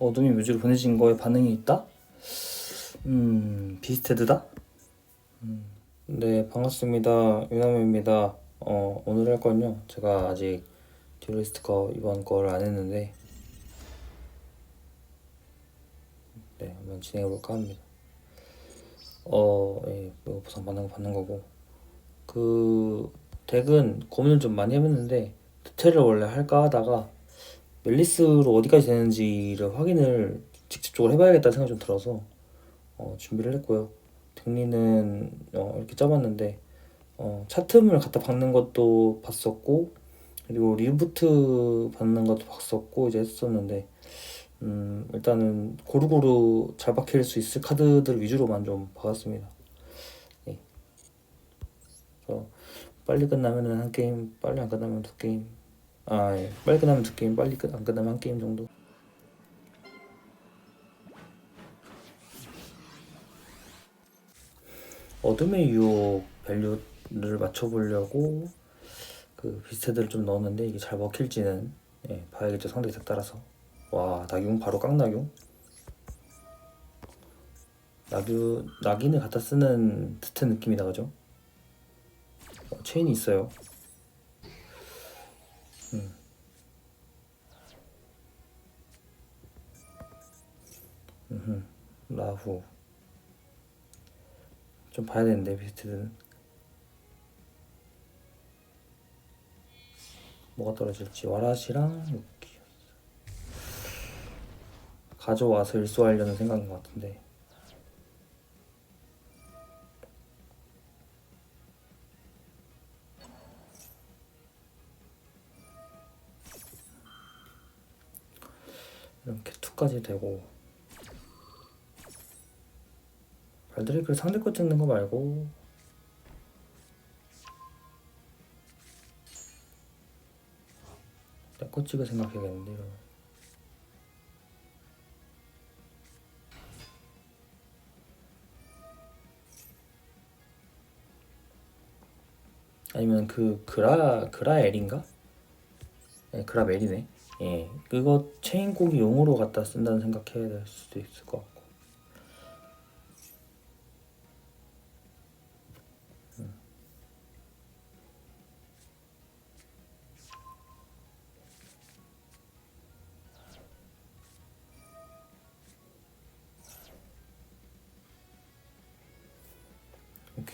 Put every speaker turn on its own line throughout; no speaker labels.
어둠이 뮤즈로 보내진 거에 반응이 있다? 음, 비스테드다? 음, 네, 반갑습니다. 유나무입니다. 어, 오늘 할 건요. 제가 아직 듀얼리스트 거 이번 거를 안 했는데 네, 한번 진행해 볼까 합니다. 어, 예, 뭐 보상 받는 거 받는 거고 그 덱은 고민을 좀 많이 해봤는데 디테일을 원래 할까 하다가 멜리스로 어디까지 되는지를 확인을 직접적으로 해봐야겠다는 생각이 좀 들어서 어, 준비를 했고요. 덱리는 어, 이렇게 짜봤는데 어, 차트를 갖다 박는 것도 봤었고 그리고 리부트 받는 것도 봤었고 이제 했었는데 음, 일단은 고루고루 잘 박힐 수 있을 카드들 위주로만 좀 박았습니다. 예. 그래서 빨리 끝나면은 한 게임, 빨리 안 끝나면 두 게임. 아, 예. 빨리 끝나면 두 게임, 빨리 끝, 안 끝나면 한 게임 정도. 어둠의 유혹 밸류를 맞춰보려고 그 비슷해들을 좀 넣었는데 이게 잘 먹힐지는 예, 봐야겠죠 상대 덱 따라서 와 낙용 바로 깡낙용 낙유 낙인을 갖다 쓰는 듯한 느낌이 나죠 어, 체인이 있어요 라후. 좀 봐야 되는데 비스트는. 뭐가 떨어질지. 와라시랑 가져와서 일소하려는 생각인 것 같은데. 이렇게 투까지 되고 발드레이크를 상대 거 찍는 거 말고 내 거 찍을 생각해야겠는데 이러면 아니면 그 그라 그라엘인가? 네, 그라멜이네. 예, 그거 체인 고기 용으로 갖다 쓴다는 생각해야 될 수도 있을 것 같고.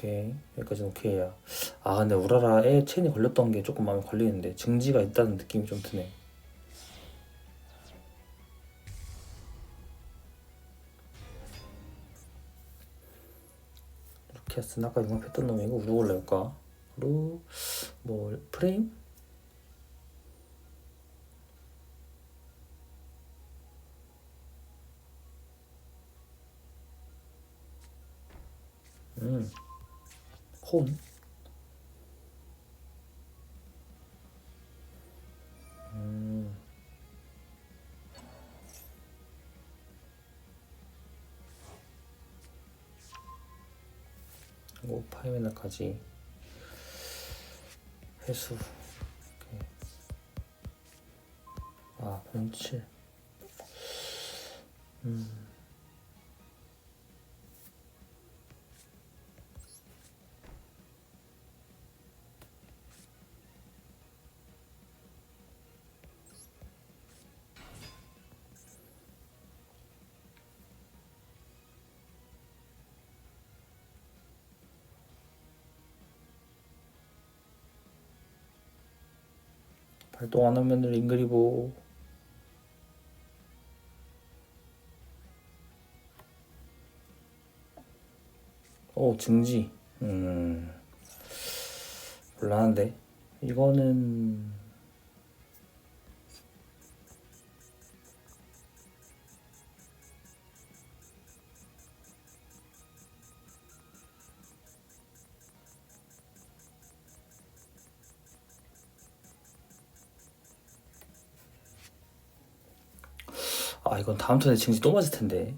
오케이. 여기까지는 오케이야. 아 근데 우라라에 체인이 걸렸던 게 조금 마음에 걸리는데 증지가 있다는 느낌이 좀 드네. 했으나 아까 융합했던 놈이고 우르 올라올까 우르 뭐 프레임? 음 콘? 음. 이거 파이메나까지 회수. 아 07. 음. 발동 안 하면 링그리보 오 증지. 음. 곤란한데. 이거는 아 이건 다음 턴에 증지 또 맞을 텐데.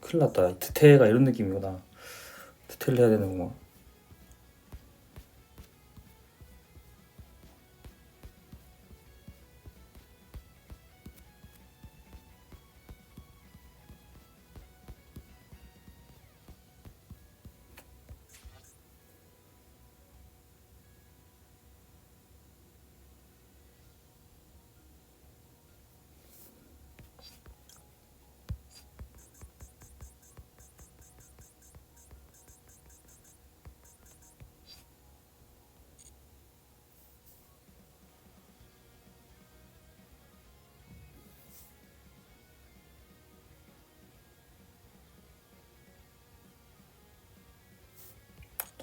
큰일 났다. 드테가 이런 느낌이구나. 드테를 해야 되는구나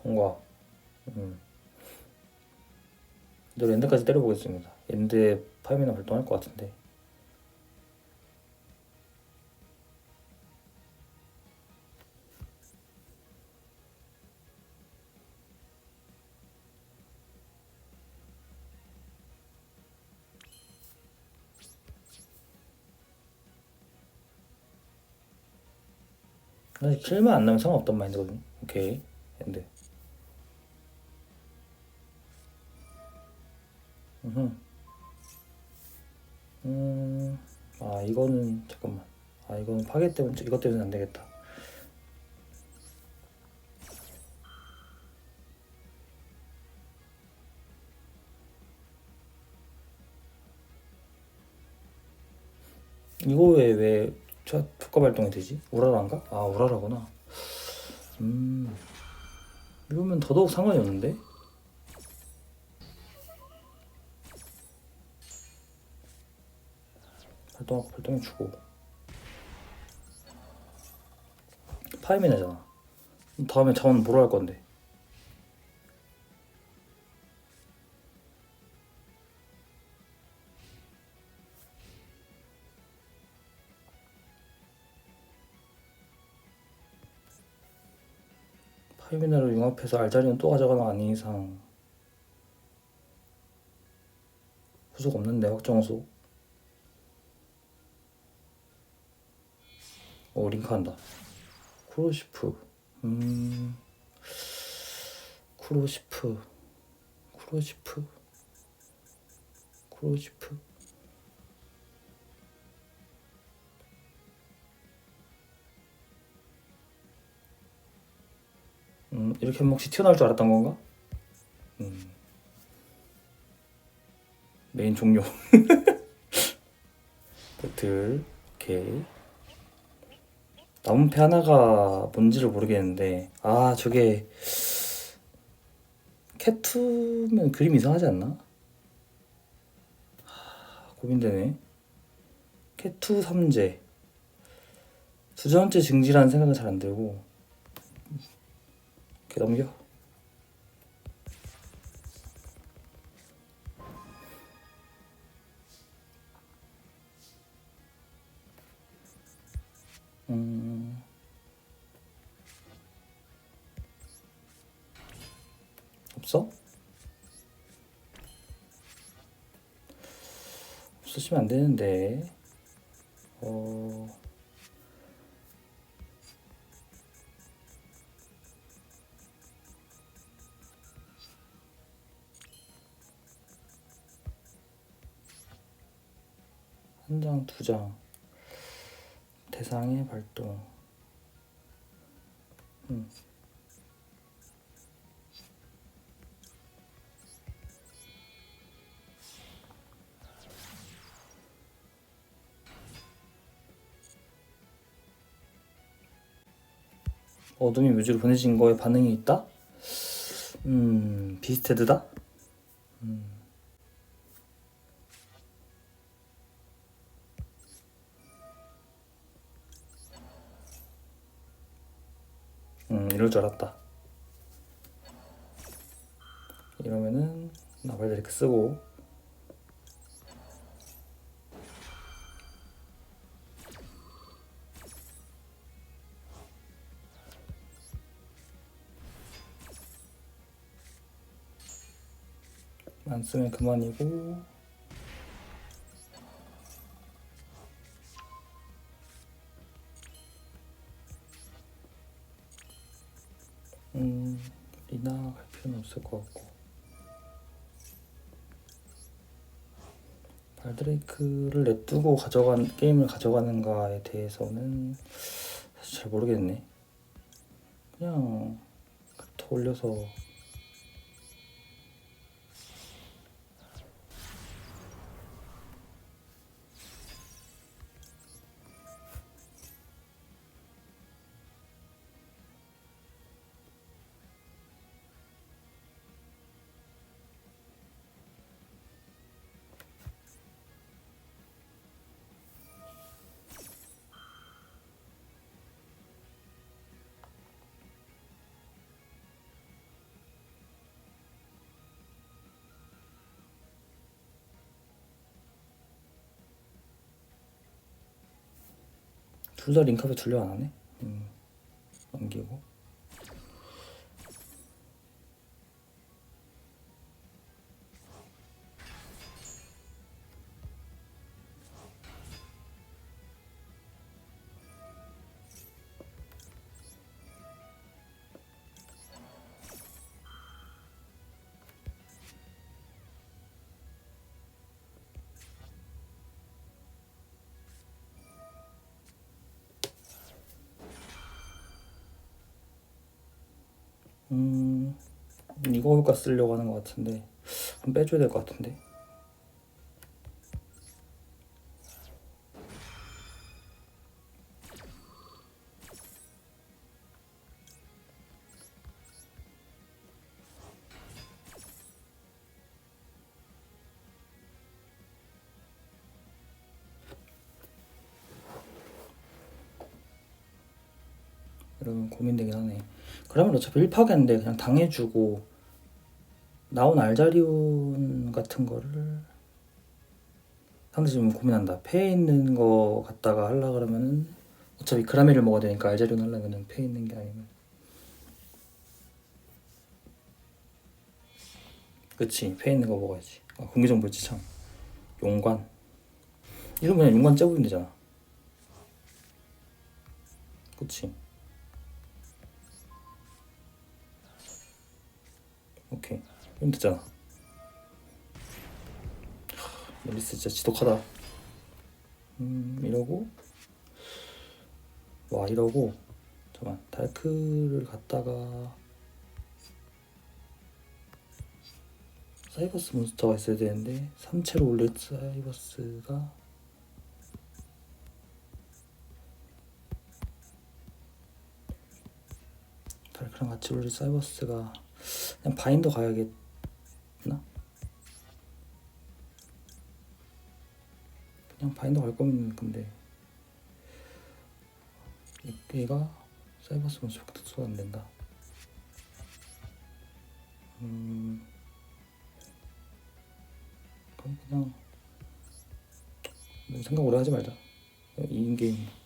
통과. 음. 늘 엔드까지 때려보겠습니다. 엔드에 파이미나 발동할 것 같은데. 사실 킬만 안 나면 상관없단 마인드거든요. 오케이. 엔드. 음, 아, 이거는, 잠깐만. 아, 이거는 파괴 때문에, 이것 때문에 안 되겠다. 이거 왜, 왜, 저, 효과 발동이 되지? 우라라인가? 아, 우라라구나. 음, 이러면 더더욱 상관이 없는데? 발동하고 발동해 주고. 파이미나잖아. 다음에 자원 뭐로 할 건데? 파이미나를 융합해서 알자리는 또 가져가는 거 아닌 이상. 후속 없는데 확정 후 속오 링크한다. 쿠로시프. 음. 쿠로시프. 쿠로시프. 쿠로시프. 음 이렇게 하면 혹시 튀어나올 줄 알았던 건가? 음. 메인 종료. 배틀. 오케이 나무패 하나가 뭔지를 모르겠는데 아 저게 캣투면 그림 이상하지 않나? 하, 고민되네. 캣투 삼재. 두전째 증지라는 생각은 잘 안 들고 이렇게 넘겨 없으시면 안 되는데. 어. 한 장, 두 장. 대상의 발동. 음. 어둠이 뮤즈로 보내진 거에 반응이 있다? 음, 비스테드다? 음. 음, 이럴 줄 알았다. 이러면은 나발데리크 쓰고 안 쓰면 그만이고. 음 리나 갈 필요는 없을 것 같고. 발드레이크를 냅두고 가져간 게임을 가져가는가에 대해서는 사실 잘 모르겠네. 그냥 더 올려서 둘 다 링크업에 둘려 안 하네. 음, 넘기고. 음, 이거 효과 쓰려고 하는 것 같은데 좀 빼줘야 될 것 같은데. 여러분 고민되긴 하네. 그러면 어차피 1파겠는데 그냥 당해주고 나온 알자리온 같은 거를 상대 지금 고민한다. 패에 있는 거 갖다가 하려 그러면은 어차피 그라미를 먹어야 되니까 알자리온 하려면은 패에 있는 게 아니면 그치 패에 있는 거 먹어야지. 아, 공개정보 있지 참. 용관 이러면 그냥 용관 째보면 되잖아. 그치. 오케이. 이러면 됐잖아. 하, 멜리스 진짜 지독하다. 음 이러고. 와 이러고. 잠깐 달크를 갖다가 사이버스 몬스터가 있어야 되는데 3채로 올릴 사이버스가. 달크랑 같이 올릴 사이버스가 그냥 바인더 가야겠나? 그냥 바인더 갈 거면 근데 얘가 사이버스 몬스터 특수가 안 된다. 음, 그럼 그냥 뭐 생각 오래 하지 말자. 이긴 게임.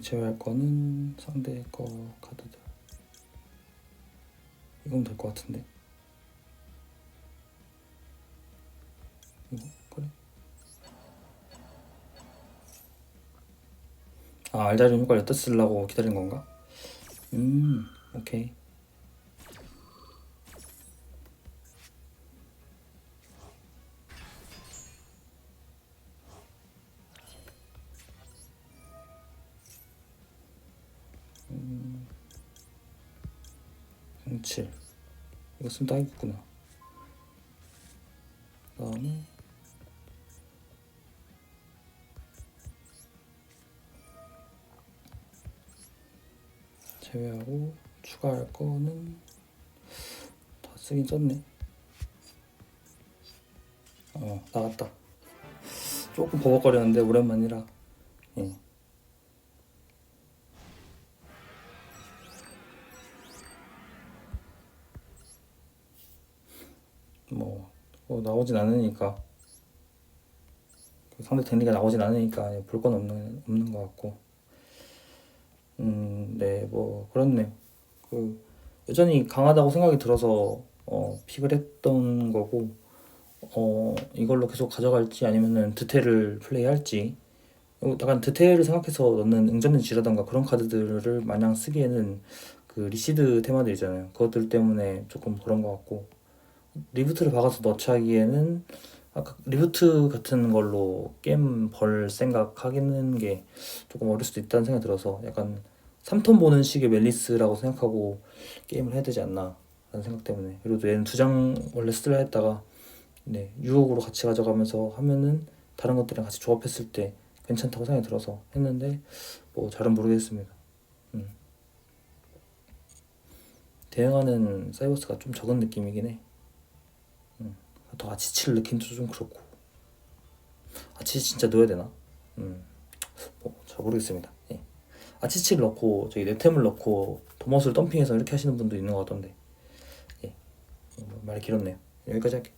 제외할 거는 상대 거 카드들. 이건 될 것 같은데. 이거 그래. 아 알자리 효과를 쓰려고 기다린 건가? 음, 오케이. 칠 이거 쓰면 딱이겠구나. 그 다음에 제외하고 추가할 거는 다 쓰긴 썼네. 어 나갔다. 조금 버벅거렸는데 오랜만이라. 예. 나오진 않으니까. 그 상대 technique가 나오진 않으니까 볼 건 없는 없는 것 같고. 음네뭐 그렇네요. 그 여전히 강하다고 생각이 들어서 어 픽을 했던 거고 어 이걸로 계속 가져갈지 아니면은 드테를 플레이할지. 어, 약간 드테를 생각해서 넣는 응접는 지라던가 그런 카드들을 마냥 쓰기에는 그 리시드 테마들 있잖아요. 그것들 때문에 조금 그런 것 같고 리부트를 박아서 넣자 하기에는 아까 리부트 같은 걸로 게임 벌 생각하기는 게 조금 어릴 수도 있다는 생각이 들어서 약간 3톤 보는 식의 멜리스라고 생각하고 게임을 해야 되지 않나 라는 생각 때문에 그리고 얘는 두 장 원래 쓰려 했다가 네, 유혹으로 같이 가져가면서 하면은 다른 것들이랑 같이 조합했을 때 괜찮다고 생각이 들어서 했는데 뭐 잘은 모르겠습니다. 음. 대응하는 사이버스가 좀 적은 느낌이긴 해. 음, 더 아치치를 넣기도 좀 그렇고. 아치치 진짜 넣어야 되나? 음, 뭐잘 모르겠습니다. 예. 아치치를 넣고 저기 네템을 넣고 도머스를 덤핑해서 이렇게 하시는 분도 있는 것 같던데. 예. 뭐 말이 길었네요. 여기까지 할게요.